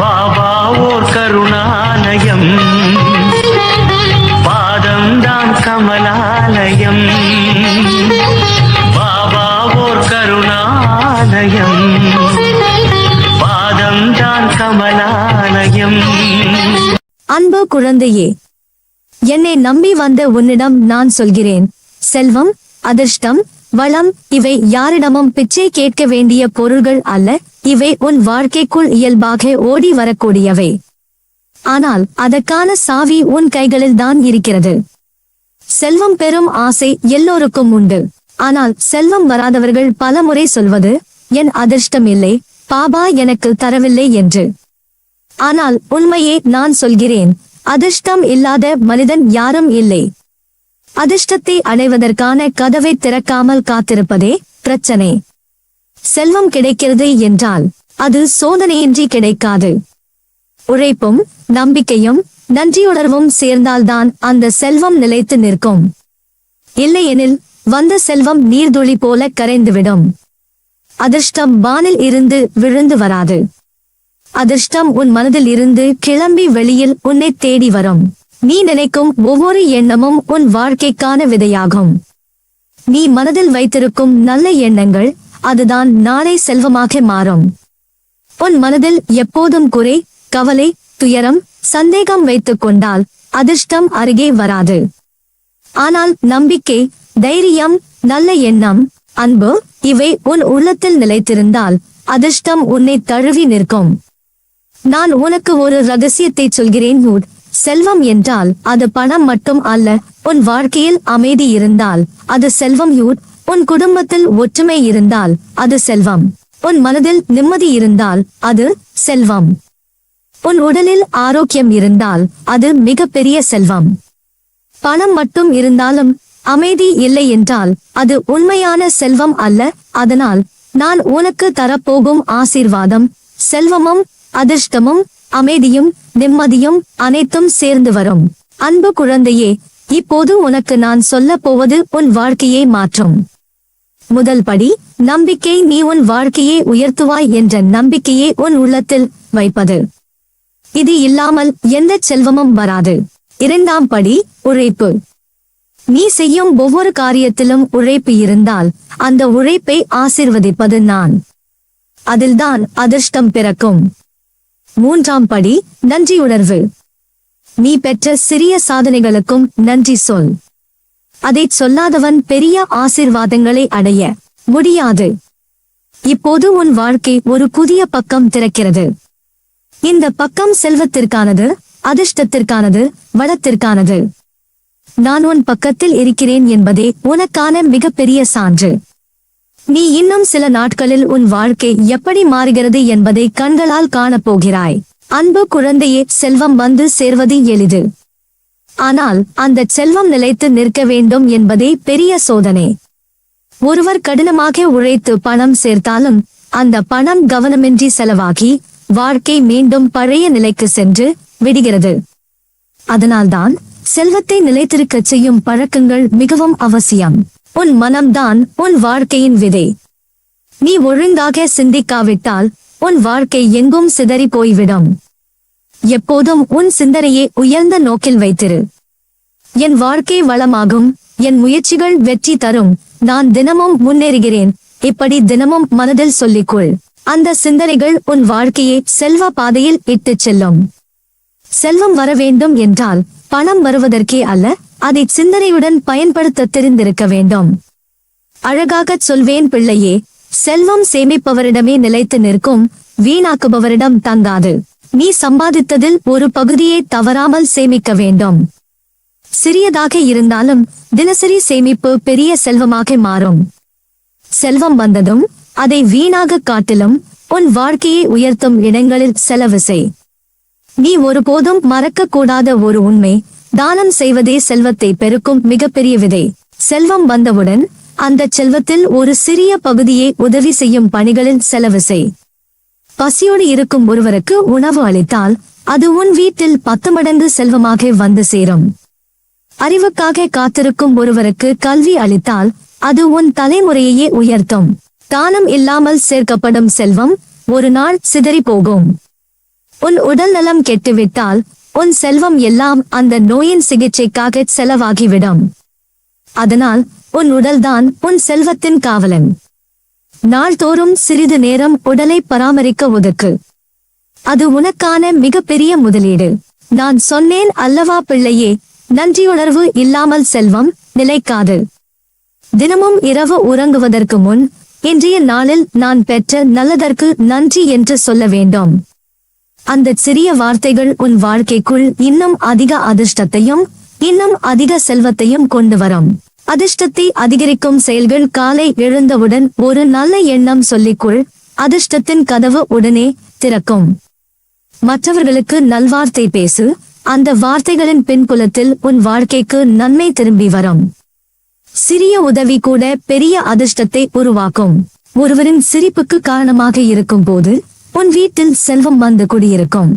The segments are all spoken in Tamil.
பாபா ஓர் கருணாலயம். பாதம்தான் கமலாலயம். பாபா ஓர் கருணாலயம். பாதம்தான் கமலாலயம். அன்பு குழந்தையே என்னை நம்பி வந்த உன்னிடம் நான் சொல்கிறேன். செல்வம் அதிர்ஷ்டம் வளம் இவை யாரிடமும் பிச்சை கேட்க வேண்டிய பொருள்கள் அல்ல இவை உன் வாழ்க்கைக்குள் இயல்பாக ஓடி வரக்கூடியவை. ஆனால் அதற்கான சாவி உன் கைகளில் தான் இருக்கிறது. செல்வம் பெறும் ஆசை எல்லோருக்கும் உண்டு. ஆனால் செல்வம் வராதவர்கள் பலமுறை சொல்வது என் அதிர்ஷ்டம் இல்லை பாபா எனக்கு தரவில்லை என்று. ஆனால் உண்மையே நான் சொல்கிறேன் அதிர்ஷ்டம் இல்லாத மனிதன் யாரும் இல்லை. அதிர்ஷ்டத்தை அடைவதற்கான கதவை திறக்காமல் காத்திருப்பதே பிரச்சனை. செல்வம் கிடைக்கிறது என்றால் அது சோதனையின்றி கிடைக்காது. உழைப்பும் நம்பிக்கையும் நன்றியுணர்வும் சேர்ந்தால்தான் அந்த செல்வம் நிலைத்து நிற்கும். இல்லையெனில் வந்த செல்வம் நீர்துளி போல கரைந்துவிடும். அதிர்ஷ்டம் வானில் இருந்து விழுந்து வராது. அதிர்ஷ்டம் உன் மனதில் இருந்து கிளம்பி வெளியில் உன்னை தேடி வரும். நீ நினைக்கும் ஒவ்வொரு எண்ணமும் உன் வாழ்க்கைக்கான விதையாகும். நீ மனதில் வைத்திருக்கும் நல்ல எண்ணங்கள் அதுதான் நாளை செல்வமாக மாறும். உன் மனதில் எப்போதும் குறை கவலை துயரம் சந்தேகம் வைத்துக் கொண்டால் அதிர்ஷ்டம் அருகே வராது. ஆனால் நம்பிக்கை தைரியம் நல்ல எண்ணம் அன்பு இவை உன் உள்ளத்தில் நிலைத்திருந்தால் அதிர்ஷ்டம் உன்னை தழுவி நிற்கும். நான் உனக்கு ஒரு ரகசியத்தை சொல்கிறேன் நூட் செல்வம் என்றால் அது பணம் மட்டும் அல்ல உன் வாழ்க்கையில் அமைதி இருந்தால். அது செல்வம் யூட் உன் குடும்பத்தில் ஒற்றுமை இருந்தால் அது செல்வம். உன் மனதில் நிம்மதி இருந்தால் அது செல்வம். உன் உடலில் ஆரோக்கியம் இருந்தால் அது மிகப்பெரிய செல்வம். பணம் மட்டும் இருந்தாலும் அமைதி இல்லை என்றால் அது உண்மையான செல்வம் அல்ல. அதனால் நான் உனக்கு தரப்போகும் ஆசீர்வாதம் செல்வமும் அதிர்ஷ்டமும் அமைதியும் நிம்மதியும் அனைத்தும் சேர்ந்து வரும். அன்பு குழந்தையே இப்போது உனக்கு நான் சொல்ல போவது உன் வாழ்க்கையை மாற்றும். முதல் படி நம்பிக்கை நீ உன் வாழ்க்கையை உயர்த்துவாய் என்ற நம்பிக்கையை உன் உள்ளத்தில் வைப்பது. இது இல்லாமல் எந்த செல்வமும் வராது. இரண்டாம் படி உழைப்பு. நீ செய்யும் ஒவ்வொரு காரியத்திலும் உழைப்பு இருந்தால் அந்த உழைப்பை ஆசிர்வதிப்பது நான். அதில்தான் அதிர்ஷ்டம் பிறக்கும். மூன்றாம் படி நன்றியுணர்வு நீ பெற்ற சிறிய சாதனைகளுக்கும் நன்றி சொல். அதை சொல்லாதவன் பெரிய ஆசிர்வாதங்களை அடைய முடியாது. இப்போது உன் வாழ்க்கை ஒரு புதிய பக்கம் திறக்கிறது. இந்த பக்கம் செல்வத்திற்கானது அதிர்ஷ்டத்திற்கானது வளத்திற்கானது. நான் உன் பக்கத்தில் இருக்கிறேன் என்பதே உனக்கான மிகப்பெரிய சான்று. நீ இன்னும் சில நாட்களில் உன் வாழ்க்கை எப்படி மாறுகிறது என்பதை கண்களால் காணப்போகிறாய். அன்பு குழந்தையே செல்வம் வந்து சேர்வது எளிது. ஆனால் அந்த செல்வம் நிலைத்து நிற்க வேண்டும் என்பதே பெரிய சோதனை. ஒருவர் கடினமாக உழைத்து பணம் சேர்த்தாலும் அந்த பணம் கவனமின்றி செலவாகி வாழ்க்கை மீண்டும் பழைய நிலைக்கு சென்று விடுகிறது. அதனால்தான் செல்வத்தை நிலைத்திருக்கச் செய்யும் பழக்கங்கள் மிகவும் அவசியம். உன் மனம்தான் உன் வாழ்க்கையின் விதை. நீ ஒழுங்காக சிந்திக்காவிட்டால் உன் வாழ்க்கை எங்கும் சிதறி போய்விடும். எப்போதும் உன் சிந்தனையை உயர்ந்த நோக்கில் வைத்திரு. என் வாழ்க்கை வளமாகும் என் முயற்சிகள் வெற்றி தரும் நான் தினமும் முன்னேறுகிறேன் இப்படி தினமும் மனதில் சொல்லிக்கொள். அந்த சிந்தனைகள் உன் வாழ்க்கையை செல்வ பாதையில் இட்டுச் செல்லும். செல்வம் வர வேண்டும் என்றால் பணம் வருவதற்கே அல்ல அதை சிந்தனையுடன் பயன்படுத்த தெரிந்திருக்க வேண்டும். அழகாகச் சொல்வேன் பிள்ளையே செல்வம் சேமிப்பவரிடமே நிலைத்து நிற்கும் வீணாக்குபவரிடம் தங்காது. நீ சம்பாதித்ததில் ஒரு பகுதியை தவறாமல் சேமிக்க வேண்டும். சிறியதாக இருந்தாலும் தினசரி சேமிப்பு பெரிய செல்வமாக மாறும். செல்வம் வந்ததும் அதை வீணாக காட்டிலும் உன் வாழ்க்கையை உயர்த்தும் இடங்களில் செலவு செய். நீ ஒருபோதும் மறக்கக்கூடாத ஒரு உண்மை தானம் செய்வதே செல்வத்தை பெருக்கும் மிகப்பெரிய விதை. செல்வம் வந்தவுடன் அந்த செல்வத்தில் ஒரு சிறிய பகுதியை உதவி செய்யும் பணிகளில் செலவு செய். பசியோடு இருக்கும் ஒருவருக்கு உணவு அளித்தால் அது உன் வீட்டில் பத்து மடங்கு செல்வமாக வந்து சேரும். அறிவுக்காக காத்திருக்கும் ஒருவருக்கு கல்வி அளித்தால் அது உன் தலைமுறையையே உயர்த்தும். தானம் இல்லாமல் சேர்க்கப்படும் செல்வம் ஒரு நாள் சிதறி போகும் உன் உடல் நலம் கெட்டுவிட்டால் உன் செல்வம் எல்லாம் அந்த நோயின் சிகிச்சைக்காக செலவாகிவிடும். அதனால் உன் உடல்தான் உன் செல்வத்தின் காவலன். நாள்தோறும் சிறிது நேரம் உடலை பராமரிக்க ஒதுக்கு. அது உனக்கான மிகப்பெரிய முதலீடு. நான் சொன்னேன் அல்லவா பிள்ளையே நன்றியுணர்வு இல்லாமல் செல்வம் நிலைக்காது. தினமும் இரவு உறங்குவதற்கு முன் இன்றைய நாளில் நான் பெற்ற நல்லதற்கு நன்றி என்று சொல்ல வேண்டும். அந்த சிறிய வார்த்தைகள் உன் வாழ்க்கைக்குள் இன்னும் அதிக அதிர்ஷ்டத்தையும் இன்னும் அதிக செல்வத்தையும் கொண்டு வரும். அதிர்ஷ்டத்தை அதிகரிக்கும் செயல்கள் காலை எழுந்தவுடன் ஒரு நல்ல எண்ணம் சொல்லிக்குள். அதிர்ஷ்டத்தின் கதவு உடனே திறக்கும். மற்றவர்களுக்கு நல்வார்த்தை பேசு. அந்த வார்த்தைகளின் பின்புலத்தில் உன் வாழ்க்கைக்கு நன்மை திரும்பி வரும். சிறிய உதவி கூட பெரிய அதிர்ஷ்டத்தை உருவாக்கும். ஒருவரின் சிரிப்புக்கு காரணமாக இருக்கும் போது உன் வீட்டில் செல்வம் வந்து குடியிருக்கும்.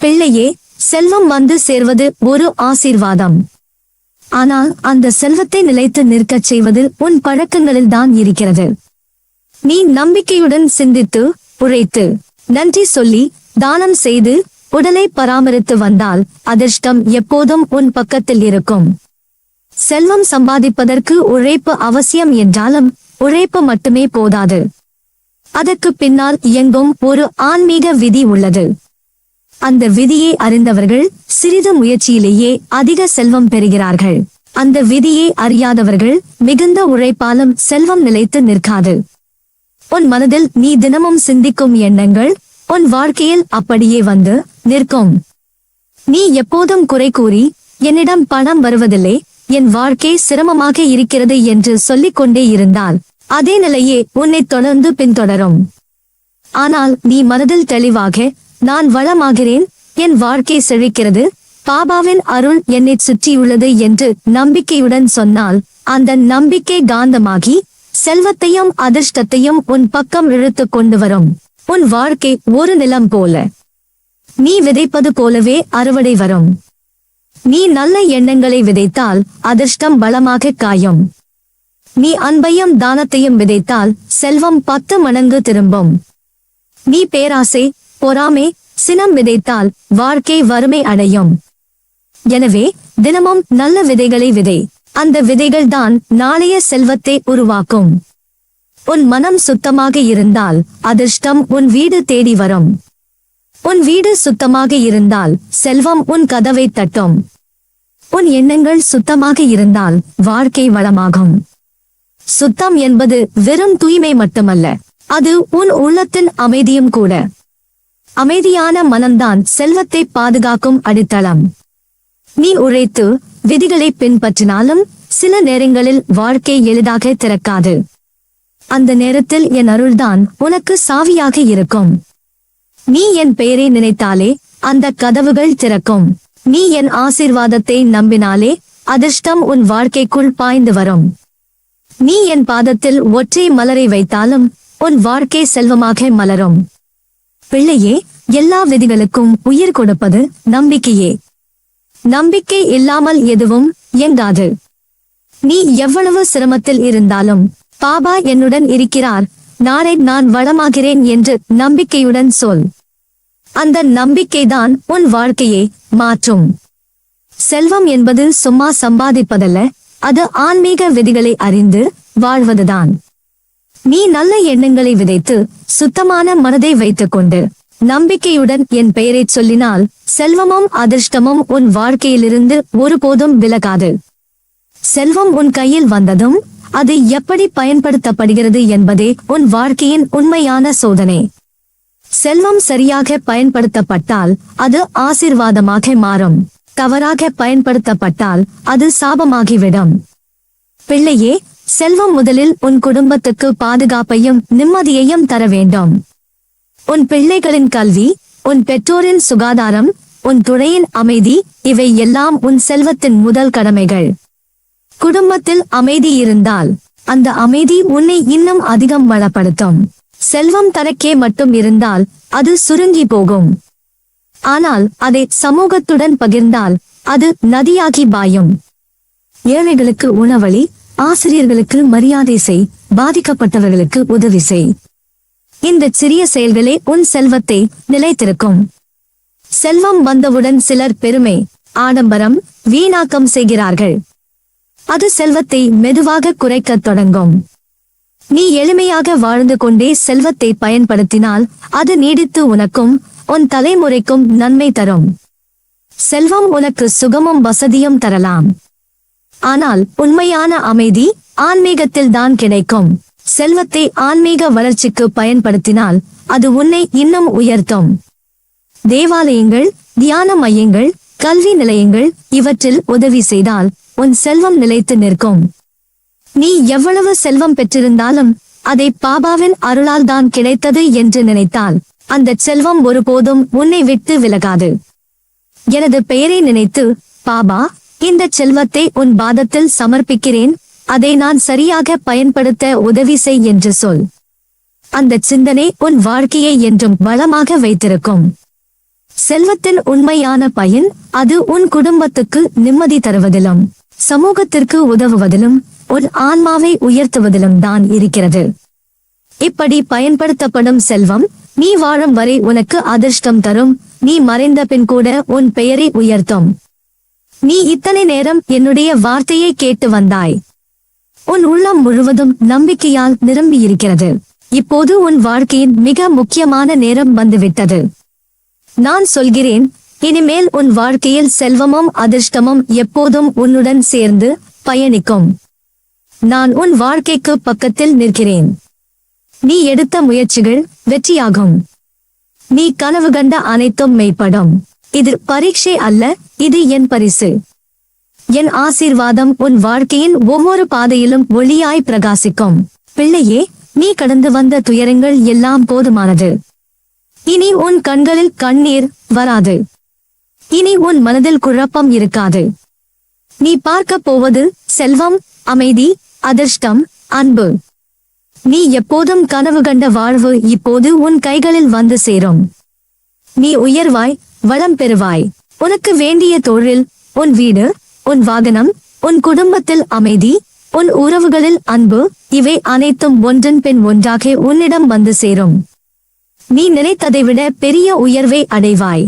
பிள்ளையே செல்வம் வந்து சேர்வது ஒரு ஆசீர்வாதம். ஆனால் அந்த செல்வத்தை நிலைத்து நிற்கச் செய்வது உன் பழக்கங்களில் தான் இருக்கிறது. நீ நம்பிக்கையுடன் சிந்தித்து உழைத்து நன்றி சொல்லி தானம் செய்து உடலை பராமரித்து வந்தால் அதிர்ஷ்டம் எப்போதும் உன் பக்கத்தில் இருக்கும். செல்வம் சம்பாதிப்பதற்கு உழைப்பு அவசியம் என்றாலும் உழைப்பு மட்டுமே போதாது. அதற்கு பின்னால் இயங்கும் ஒரு ஆன்மீக விதி உள்ளது. அந்த விதியை அறிந்தவர்கள் சிறிது முயற்சியிலேயே அதிக செல்வம் பெறுகிறார்கள். அந்த விதியை அறியாதவர்கள் மிகுந்த உழைப்பாலும் செல்வம் நிலைத்து நிற்காது. உன் மனதில் நீ தினமும் சிந்திக்கும் எண்ணங்கள் உன் வாழ்க்கையில் அப்படியே வந்து நிற்கும். நீ எப்போதும் குறை கூறி என்னிடம் பணம் வருவதில்லை என் வாழ்க்கை சிரமமாக இருக்கிறது என்று சொல்லிக் கொண்டே இருந்தால் அதே நிலையே உன்னை தொடர்ந்து பின்தொடரும். ஆனால் நீ மனதில் தெளிவாக நான் வளமாகிறேன் என் வாழ்க்கை செழிக்கிறது பாபாவின் அருள் என்னை சுற்றியுள்ளது என்று நம்பிக்கையுடன் சொன்னால் அந்த நம்பிக்கை காந்தமாகி செல்வத்தையும் அதிர்ஷ்டத்தையும் உன் பக்கம் இழுத்துக் கொண்டு வரும். உன் வாழ்க்கை ஒரு நிலம் போல. நீ விதைப்பது போலவே அறுவடை வரும். நீ நல்ல எண்ணங்களை விதைத்தால் அதிர்ஷ்டம் பலமாக காயும். நீ அன்பையும் தானத்தையும் விதைத்தால் செல்வம் பத்து மடங்கு திரும்பும். நீ பேராசை பொறாமை சினம் விதைத்தால் வாழ்க்கை வறுமை அடையும். எனவே தினமும் நல்ல விதைகளை விதை. அந்த விதைகள் தான் நாளைய செல்வத்தை உருவாக்கும். உன் மனம் சுத்தமாக இருந்தால் அதிர்ஷ்டம் உன் வீடு தேடி வரும். உன் வீடு சுத்தமாக இருந்தால் செல்வம் உன் கதவை தட்டும். உன் எண்ணங்கள் சுத்தமாக இருந்தால் வாழ்க்கை வளமாகும். சுத்தம் என்பது வெறும் தூய்மை மட்டுமல்ல. அது உன் உள்ளத்தின் அமைதியும் கூட. அமைதியான மனம்தான் செல்வத்தை பாதுகாக்கும் அடித்தளம். நீ உழைத்து விதிகளை பின்பற்றினாலும் சில நேரங்களில் வாழ்க்கை எளிதாக திறக்காது. அந்த நேரத்தில் என் அருள்தான் உனக்கு சாவியாக இருக்கும். நீ என் பெயரை நினைத்தாலே அந்த கதவுகள் திறக்கும். நீ என் ஆசீர்வாதத்தை நம்பினாலே அதிர்ஷ்டம் உன் வாழ்க்கைக்குள் பாய்ந்து வரும். நீ என் பாதத்தில் ஒற்றை மலரை வைத்தாலும் உன் வாழ்க்கை செல்வமாக மலரும். பிள்ளையே எல்லா விதிகளுக்கும் உயிர் கொடுப்பது நம்பிக்கையே. நம்பிக்கை இல்லாமல் எதுவும் எங்காது நீ எவ்வளவு சிரமத்தில் இருந்தாலும் பாபா என்னுடன் இருக்கிறார் நாளை நான் வளமாகிறேன் என்று நம்பிக்கையுடன் சொல். அந்த நம்பிக்கைதான் உன் வாழ்க்கையை மாற்றும். செல்வம் என்பது சும்மா சம்பாதிப்பதல்ல அது ஆன்மீக விதிகளை அறிந்து வாழ்வதுதான். நீ நல்ல எண்ணங்களை விதைத்து சுத்தமான மனதை வைத்துக்கொண்டு நம்பிக்கையுடன் என் பெயரைச் சொல்லினால் செல்வமும் அதிர்ஷ்டமும் உன் வாழ்க்கையிலிருந்து ஒருபோதும் விலகாது. செல்வம் உன் கையில் வந்ததும் அது எப்படி பயன்படுத்தப்படுகிறது என்பதே உன் வாழ்க்கையின் உண்மையான சோதனை. செல்வம் சரியாக பயன்படுத்தப்பட்டால் அது ஆசிர்வாதமாக மாறும். தவறாக பயன்படுத்தப்பட்டால் அது சாபமாகிவிடும். பிள்ளையே செல்வம் முதலில் உன் குடும்பத்துக்கு பாதுகாப்பையும் நிம்மதியையும் தர வேண்டும். உன் பிள்ளைகளின் கல்வி உன் பெற்றோரின் சுகாதாரம் உன் துணையின் அமைதி இவை எல்லாம் உன் செல்வத்தின் முதல் கடமைகள். குடும்பத்தில் அமைதி இருந்தால் அந்த அமைதி உன்னை இன்னும் அதிகம் வளப்படுத்தும். செல்வம் தனக்கே மட்டும் இருந்தால் அது சுருங்கி போகும். ஆனால் அதை சமூகத்துடன் பகிர்ந்தால் அது நதியாகி பாயும். ஏழைகளுக்கு உணவளி ஆசிரியர்களுக்கு மரியாதை செய் பாதிக்கப்பட்டவர்களுக்கு உதவி செய். இந்த சிறிய செயல்களே உன் செல்வத்தை நிலைத்திருக்கும். செல்வம் வந்தவுடன் சிலர் பெருமை ஆடம்பரம் வீணாக்கம் செய்கிறார்கள். அது செல்வத்தை மெதுவாக குறைக்கத் தொடங்கும். நீ எளிமையாக வாழ்ந்து கொண்டே செல்வத்தை பயன்படுத்தினால் அது நீடித்து உனக்கும் உன் தலைமுறைக்கும் நன்மை தரும். செல்வம் உனக்கு சுகமும் வசதியும் தரலாம். ஆனால் உண்மையான அமைதி ஆன்மீகத்தில் தான் கிடைக்கும். செல்வத்தை ஆன்மீக வளர்ச்சிக்கு பயன்படுத்தினால் அது உன்னை இன்னும் உயர்த்தும். தேவாலயங்கள் தியான மையங்கள் கல்வி நிலையங்கள் இவற்றில் உதவி செய்தால் உன் செல்வம் நிலைத்து நிற்கும். நீ எவ்வளவு செல்வம் பெற்றிருந்தாலும் அதை பாபாவின் அருளால் தான் கிடைத்தது என்று நினைத்தால் அந்த செல்வம் ஒருபோதும் உன்னை விட்டு விலகாது. எனது பெயரை நினைத்து பாபா இந்த செல்வத்தை உன் பாதத்தில் சமர்ப்பிக்கிறேன் அதை நான் சரியாக பயன்படுத்த உதவி செய் என்று சொல். அந்த சிந்தனை உன் வாழ்க்கையை என்றும் வளமாக வைத்திருக்கும். செல்வத்தின் உண்மையான பயன் அது உன் குடும்பத்துக்கு நிம்மதி தருவதிலும் சமூகத்திற்கு உதவுவதிலும் உன் ஆன்மாவை உயர்த்துவதிலும் தான் இருக்கிறது. இப்படி பயன்படுத்தப்படும் செல்வம் நீ வாழும் வரை உனக்கு அதிர்ஷ்டம் தரும். நீ மறைந்த பின் கூட உன் பெயரை உயர்த்தும். நீ இத்தனை நேரம் என்னுடைய வார்த்தையை கேட்டு வந்தாய். உன் உள்ளம் முழுவதும் நம்பிக்கையால் நிரம்பியிருக்கிறது. இப்போது உன் வாழ்க்கையின் மிக முக்கியமான நேரம் வந்துவிட்டது. நான் சொல்கிறேன் இனிமேல் உன் வாழ்க்கையில் செல்வமும் அதிர்ஷ்டமும் எப்போதும் உன்னுடன் சேர்ந்து பயணிக்கும். நான் உன் வாழ்க்கைக்கு பக்கத்தில் நிற்கிறேன். நீ எடுத்த முயற்சிகள் வெற்றியாகும். நீ கனவு கண்ட அனைத்தும் மெய்ப்படும் இது பரீட்சை அல்ல இது என் பரிசு. என் ஆசீர்வாதம் உன் வாழ்க்கையின் ஒவ்வொரு பாதையிலும் ஒளியாய் பிரகாசிக்கும். பிள்ளையே நீ கடந்து வந்த துயரங்கள் எல்லாம் போதுமானது. இனி உன் கண்களில் கண்ணீர் வராது. இனி உன் மனதில் குழப்பம் இருக்காது. நீ பார்க்க போவது செல்வம் அமைதி அதிர்ஷ்டம் அன்பு. நீ எப்போதும் கனவு கண்ட வாழ்வு இப்போது உன் கைகளில் வந்து சேரும். நீ உயர்வாய் வளம் பெறுவாய். உனக்கு வேண்டிய தொழில் உன் வீடு உன் வாகனம் உன் குடும்பத்தில் அமைதி உன் உறவுகளில் அன்பு இவை அனைத்தும் ஒன்றன் பின் ஒன்றாக உன்னிடம் வந்து சேரும். நீ நினைத்ததை விட பெரிய உயர்வை அடைவாய்.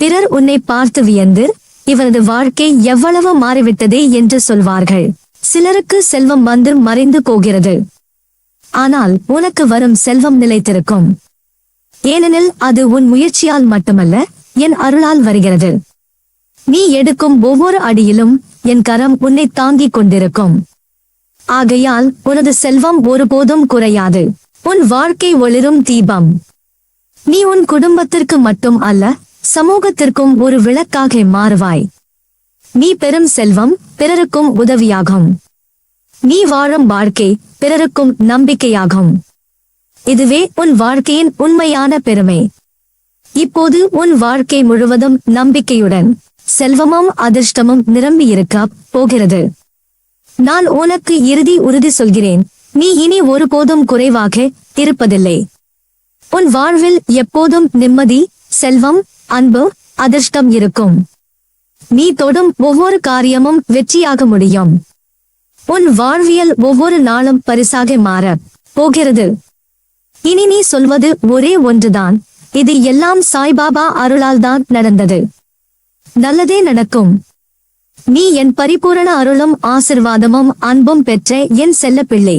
பிறர் உன்னை பார்த்து வியந்து இவனது வாழ்க்கை எவ்வளவு மாறிவிட்டதே என்று சொல்வார்கள். சிலருக்கு செல்வம் வந்து மறைந்து போகிறது. ஆனால் உனக்கு வரும் செல்வம் நிலைத்திருக்கும். ஏனெனில் அது உன் முயற்சியால் மட்டுமல்ல என் அருளால் வருகிறது. நீ எடுக்கும் ஒவ்வொரு அடியிலும் என் கரம் உன்னை தாங்கிக் கொண்டிருக்கும். ஆகையால் உனது செல்வம் ஒருபோதும் குறையாது. உன் வாழ்க்கை ஒளிரும் தீபம். நீ உன் குடும்பத்திற்கு மட்டும் அல்ல சமூகத்திற்கும் ஒரு விளக்காக மாறுவாய். நீ பெறும் செல்வம் பிறருக்கும் உதவியாகும். நீ வாழும் வாழ்க்கை பிறருக்கும் நம்பிக்கையாகும். இதுவே உன் வாழ்க்கையின் உண்மையான பெருமை. இப்போது உன் வாழ்க்கை முழுவதும் நம்பிக்கையுடன் செல்வமும் அதிர்ஷ்டமும் நிரம்பியிருக்க போகிறது. நான் உனக்கு இறுதி உறுதி சொல்கிறேன். நீ இனி ஒருபோதும் குறைவாக இருப்பதில்லை. உன் வாழ்வில் எப்போதும் நிம்மதி செல்வம் அன்பு அதிர்ஷ்டம் இருக்கும். நீ தொடும் ஒவ்வொரு காரியமும் வெற்றியாக முடியும். உன் வாழ்வியல் ஒவ்வொரு நாளும் பரிசாக மாற போகிறது. இனி நீ சொல்வது ஒரே ஒன்றுதான். இது எல்லாம் சாய்பாபா அருளால் தான் நடந்தது. நல்லதே நடக்கும். நீ என் பரிபூரண அருளும் ஆசிர்வாதமும் அன்பும் பெற்ற என் செல்ல பிள்ளை